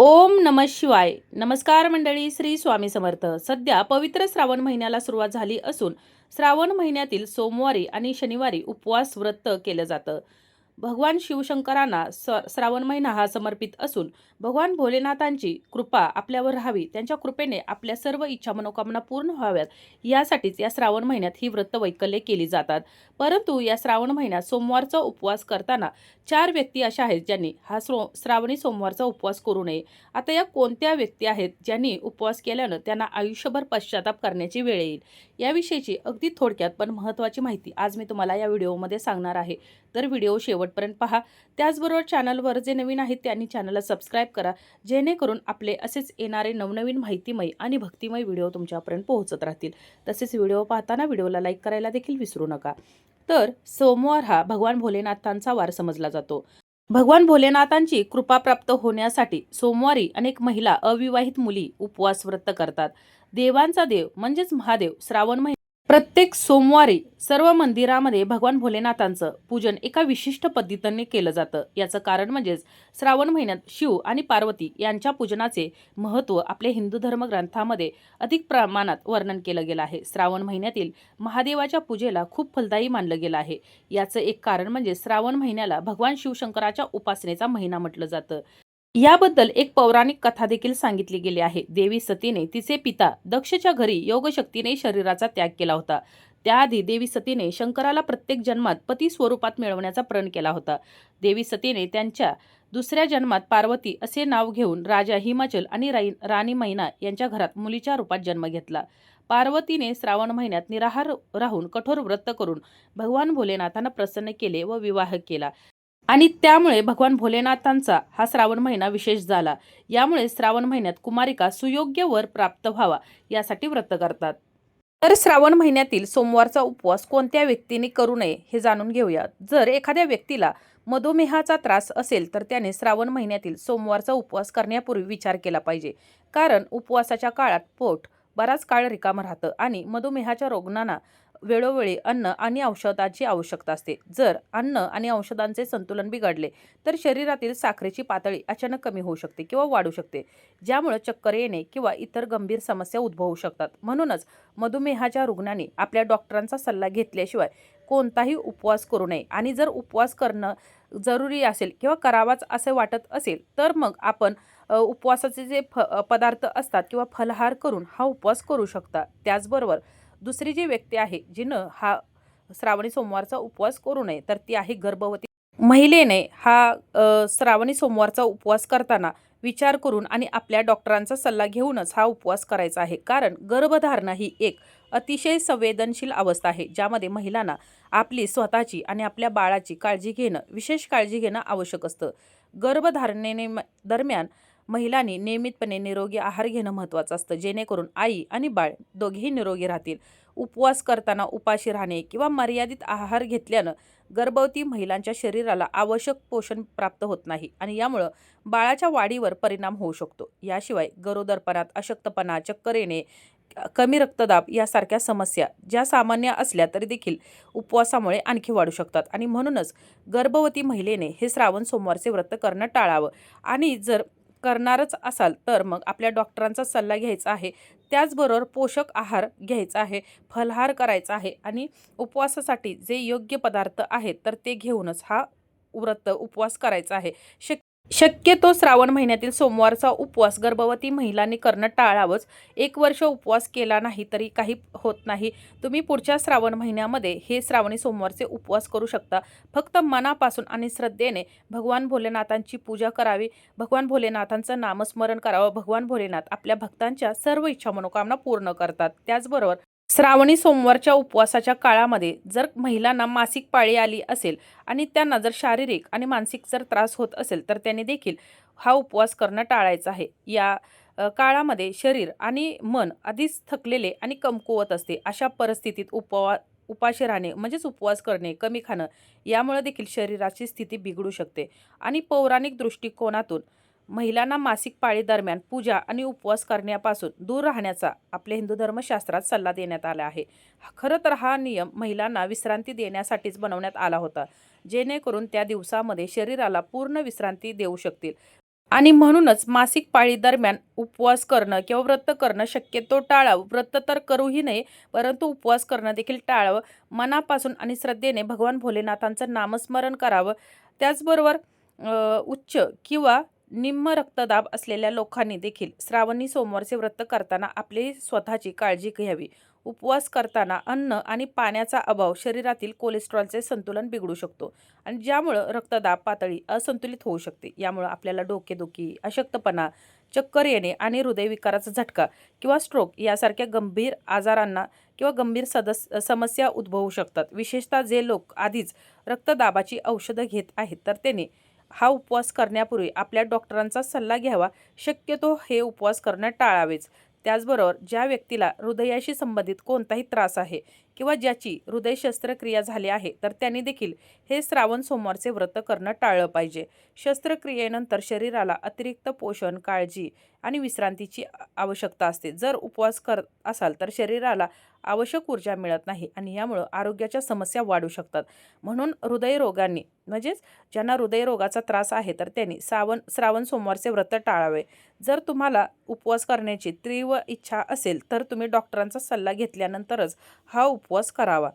ओम नम शिवाय. नमस्कार मंडळी श्री स्वामी समर्थ. सध्या पवित्र श्रावण महिन्याला सुरुवात झाली असून श्रावण महिन्यातील सोमवारी आणि शनिवारी उपवास व्रत केलं जातं. भगवान शिवशंकरांना स श्रावण महिना हा समर्पित असून भगवान भोलेनाथांची कृपा आपल्यावर राहावी त्यांच्या कृपेने आपल्या सर्व इच्छा मनोकामना पूर्ण व्हाव्यात. यासाठीच या श्रावण महिन्यात ही व्रत वैकल्ये केली जातात. परंतु या श्रावण महिन्यात सोमवारचा उपवास करताना चार व्यक्ती अशा आहेत ज्यांनी हा श्रो श्रावणी सोमवारचा उपवास करू नये. आता या कोणत्या व्यक्ती आहेत ज्यांनी उपवास केल्यानं त्यांना आयुष्यभर पश्चाताप करण्याची वेळ येईल? याविषयीची अगदी थोडक्यात पण महत्त्वाची माहिती आज मी तुम्हाला या व्हिडिओमध्ये सांगणार आहे. तर व्हिडिओ शेवटपर्यंत पहा. त्याचबरोबर चॅनलवर जे नवीन आहेत त्यांनी चॅनलला सबस्क्राईब करा. जेणेकरून आपले असेच येणारे नवनवीन माहितीमय आणि भक्तिमय व्हिडिओ तुमच्यापर्यंत पोहोचत राहतील. तसेच व्हिडिओ पाहताना व्हिडिओला लाईक करायला देखील विसरू नका. तर सोमवार हा भगवान भोलेनाथांचा वार समजला जातो. भगवान भोलेनाथांची कृपा प्राप्त होण्यासाठी सोमवारी अनेक महिला अविवाहित मुली उपवास व्रत करतात. देवांचा देव म्हणजेच महादेव श्रावण महिना प्रत्येक सोमवारी सर्व मंदिरामध्ये भगवान भोलेनाथांचं पूजन एका विशिष्ट पद्धतीने केलं जातं. याचं कारण म्हणजेच श्रावण महिन्यात शिव आणि पार्वती यांच्या पूजनाचे महत्त्व आपल्या हिंदू धर्म ग्रंथामध्ये अधिक प्रमाणात वर्णन केलं गेलं आहे. श्रावण महिन्यातील महादेवाच्या पूजेला खूप फलदायी मानलं गेलं आहे. याचं एक कारण म्हणजे श्रावण महिन्याला भगवान शिवशंकराच्या उपासनेचा महिना म्हटलं जातं. याबद्दल एक पौराणिक कथा देखील सांगितली गेली आहे. देवी सतीने तिचे पिता दक्षच्या घरी योगशक्तीने शरीराचा त्याग केला होता. त्याआधी देवी सतीने शंकराला प्रत्येक जन्मात पती स्वरूपात मिळवण्याचा प्रण केला होता. देवी सतीने त्यांच्या दुसऱ्या जन्मात पार्वती असे नाव घेऊन राजा हिमाचल आणि राई राणी मैना यांच्या घरात मुलीच्या रूपात जन्म घेतला. पार्वतीने श्रावण महिन्यात निराहार राहून कठोर व्रत करून भगवान भोलेनाथांना प्रसन्न केले व विवाह केला. आणि त्यामुळे भगवान भोलेनाथांचा हा श्रावण महिना विशेष झाला. यामुळे श्रावण महिन्यात कुमारिका सुयोग्य वर प्राप्त व्हावा यासाठी व्रत करतात. तर श्रावण महिन्यातील सोमवारचा उपवास कोणत्या व्यक्तीने करू नये हे जाणून घेऊया. जर एखाद्या व्यक्तीला मधुमेहाचा त्रास असेल तर त्याने श्रावण महिन्यातील सोमवारचा उपवास करण्यापूर्वी विचार केला पाहिजे. कारण उपवासाच्या काळात पोट बराच काळ रिकामं राहतं आणि मधुमेहाच्या रुग्णांना वेळोवेळी अन्न आणि औषधाची आवश्यकता असते. जर अन्न आणि औषधांचे संतुलन बिघडले तर शरीरातील साखरेची पातळी अचानक कमी होऊ शकते किंवा वाढू शकते ज्यामुळे चक्कर येणे किंवा इतर गंभीर समस्या उद्भवू शकतात. म्हणूनच मधुमेहाच्या रुग्णांनी आपल्या डॉक्टरांचा सल्ला घेतल्याशिवाय कोणताही उपवास करू नये. आणि जर उपवास करणं जरुरी असेल किंवा करावाच असे वाटत असेल तर मग आपण उपवासाचे जे फ पदार्थ असतात किंवा फलहार करून हा उपवास करू शकता. त्याचबरोबर दुसरी जी व्यक्ती आहे जिनं हा श्रावणी सोमवारचा उपवास करू नये तर ती आहे गर्भवती. महिलेने हा श्रावणी सोमवारचा उपवास करताना विचार करून आणि आपल्या डॉक्टरांचा सल्ला घेऊनच हा उपवास करायचा आहे. कारण गर्भधारणा ही एक अतिशय संवेदनशील अवस्था आहे ज्यामध्ये महिलांना आपली स्वतःची आणि आपल्या बाळाची काळजी घेणं विशेष काळजी घेणं आवश्यक असतं. गर्भधारणेने दरम्यान महिलांनी नियमितपणे निरोगी आहार घेणं महत्त्वाचं असतं. जेणेकरून आई आणि बाळ दोघेही निरोगी राहतील. उपवास करताना उपाशी राहणे किंवा मर्यादित आहार घेतल्यानं गर्भवती महिलांच्या शरीराला आवश्यक पोषण प्राप्त होत नाही आणि यामुळं बाळाच्या वाढीवर परिणाम होऊ शकतो. याशिवाय गरोदरपणात अशक्तपणा चक्कर येणे कमी रक्तदाब यासारख्या समस्या ज्या सामान्य असल्या तरी देखील उपवासामुळे आणखी वाढू शकतात. आणि म्हणूनच गर्भवती महिलेने हे श्रावण सोमवारचे व्रत करणं टाळावं. आणि जर करणारच असाल तर मग आपल्या डॉक्टरांचा सल्ला घ्यायचा आहे. त्याचबरोबर पोषक आहार घ्यायचा आहे फलहार करायचा आहे आणि उपवासासाठी जे योग्य पदार्थ आहेत तर ते घेऊनच हा व्रत उपवास करायचा आहे. शक्य शक्यतो श्रावण महिन्यातील सोमवारचा उपवास गर्भवती महिलांनी करणं टाळावंच. एक वर्ष उपवास केला नाही तरी काही होत नाही. तुम्ही पुढच्या श्रावण महिन्यामध्ये हे श्रावणी सोमवारचे उपवास करू शकता. फक्त मनापासून आणि श्रद्धेने भगवान भोलेनाथांची पूजा करावी. भगवान भोलेनाथांचं नामस्मरण करावं. भगवान भोलेनाथ आपल्या भक्तांच्या सर्व इच्छा मनोकामना पूर्ण करतात. त्याचबरोबर श्रावणी सोमवारच्या उपवासाच्या काळामध्ये जर महिलांना मासिक पाळी आली असेल आणि त्यांना जर शारीरिक आणि मानसिक जर त्रास होत असेल तर त्यांनी देखील हा उपवास करणं टाळायचा आहे. या काळामध्ये शरीर आणि मन आधीच थकलेले आणि कमकुवत असते अशा परिस्थितीत उपवा उपाशी राहणे म्हणजेच उपवास करणे कमी खाणं यामुळे देखील शरीराची स्थिती बिघडू शकते. आणि पौराणिक दृष्टिकोनातून महिलांना मासिक पाळी दरम्यान पूजा आणि उपवास करण्यापासून दूर राहण्याचा आपल्या हिंदू धर्मशास्त्रात सल्ला देण्यात आला आहे. खरं तर हा नियम महिलांना विश्रांती देण्यासाठीच बनवण्यात आला होता जेणेकरून त्या दिवसामध्ये शरीराला पूर्ण विश्रांती देऊ शकतील. आणि म्हणूनच मासिक पाळी दरम्यान उपवास करणं किंवा व्रत करणं शक्यतो टाळावं. व्रत तर करूही नये परंतु उपवास करणं देखील टाळावं. मनापासून आणि श्रद्धेने भगवान भोलेनाथांचं नामस्मरण करावं. त्याचबरोबर उच्च किंवा निम्न रक्तदाब असलेल्या लोकांनी देखील श्रावणी सोमवारचे व्रत करताना आपली स्वतःची काळजी घ्यावी. उपवास करताना अन्न आणि पाण्याचा अभाव शरीरातील कोलेस्ट्रॉलचे संतुलन बिघडू शकतो आणि ज्यामुळं रक्तदाब पातळी असंतुलित होऊ शकते. यामुळं आपल्याला डोकेदुखी अशक्तपणा चक्कर येणे आणि हृदयविकाराचा झटका किंवा स्ट्रोक यासारख्या गंभीर आजारांना किंवा गंभीर सदस समस्या उद्भवू शकतात. विशेषतः जे लोक आधीच रक्तदाबाची औषधं घेत आहेत तर त्यांनी हा उपवास करण्यापूर्वी आपल्या डॉक्टरांचा सल्ला घ्यावा. शक्यतो हे उपवास करणं टाळावेच. त्याचबरोबर ज्या व्यक्तीला हृदयाशी संबंधित कोणताही त्रास आहे किंवा ज्याची हृदय शस्त्रक्रिया झाली आहे तर त्यांनी देखील हे श्रावण सोमवारचे व्रत करणं टाळलं पाहिजे. शस्त्रक्रियेनंतर शरीराला अतिरिक्त पोषण काळजी आणि विश्रांतीची आवश्यकता असते. जर उपवास करत असाल तर शरीराला आवश्यक ऊर्जा मिळत नाही आणि यामुळं आरोग्याच्या समस्या वाढू शकतात. म्हणून हृदयरोगांनी म्हणजेच ज्यांना हृदयरोगाचा त्रास आहे तर त्यांनी श्रावण श्रावण सोमवारचे व्रत टाळावे. जर तुम्हाला उपवास करण्याची तीव्र इच्छा असेल तर तुम्ही डॉक्टरांचा सल्ला घेतल्यानंतरच हा उप उपवास करावा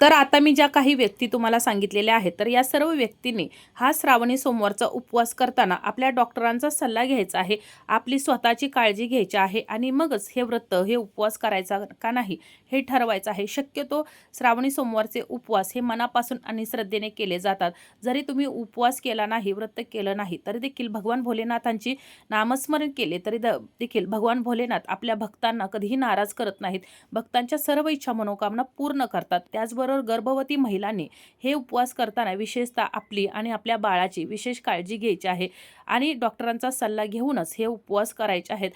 तर आता मी ज्या काही व्यक्ती तुम्हाला सांगितलेल्या आहेत तर या सर्व व्यक्तींनी हा श्रावणी सोमवारचा उपवास करताना आपल्या डॉक्टरांचा सल्ला घ्यायचा आहे आपली स्वतःची काळजी घ्यायची आहे आणि मगच हे व्रत हे उपवास करायचा का नाही हे ठरवायचं आहे. शक्यतो श्रावणी सोमवारचे उपवास हे मनापासून आणि श्रद्धेने केले जातात. जरी तुम्ही उपवास केला नाही व्रत केलं नाही तरी देखील भगवान भोलेनाथांची नामस्मरण केले तरी द देखील भगवान भोलेनाथ आपल्या भक्तांना कधीही नाराज करत नाहीत. भक्तांच्या सर्व इच्छा मनोकामना पूर्ण करतात. त्याचबरोबर गर्भवती महिलांनी हे उपवास करताना विशेषतः आपली आणि आपल्या बाळाची विशेष काळजी घ्यायची आहे आणि डॉक्टरांचा सल्ला घेऊनच हे उपवास करायचे आहेत.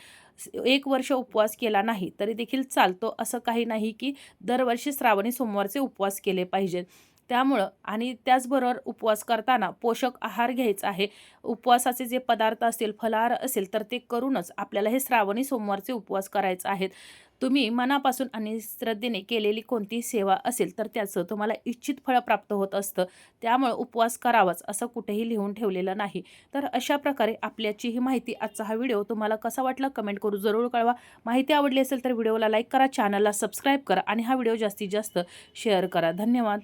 एक वर्ष उपवास केला नाही तरी देखील चालतो असं काही नाही की दरवर्षी श्रावणी सोमवारचे उपवास केले पाहिजेत त्यामुळं आणि त्याचबरोबर उपवास करताना पोषक आहार घ्यायचा आहे. उपवासाचे जे पदार्थ असतील फलाहार असेल तर ते करूनच आपल्याला हे श्रावणी सोमवारचे उपवास करायचे आहेत. तुम्ही मनापासून आणि श्रद्धेने केलेली कोणतीही सेवा असेल तर त्याचं तुम्हाला इच्छित फळ प्राप्त होत असतं. त्यामुळं उपवास करावाच असं कुठेही लिहून ठेवलेलं नाही. तर अशा प्रकारे आपल्याची ही माहिती आजचा हा व्हिडिओ तुम्हाला कसा वाटला कमेंट करू जरूर कळवा. माहिती आवडली असेल तर व्हिडिओला लाईक करा चॅनलला सबस्क्राईब करा आणि हा व्हिडिओ जास्तीत जास्त शेअर करा. धन्यवाद.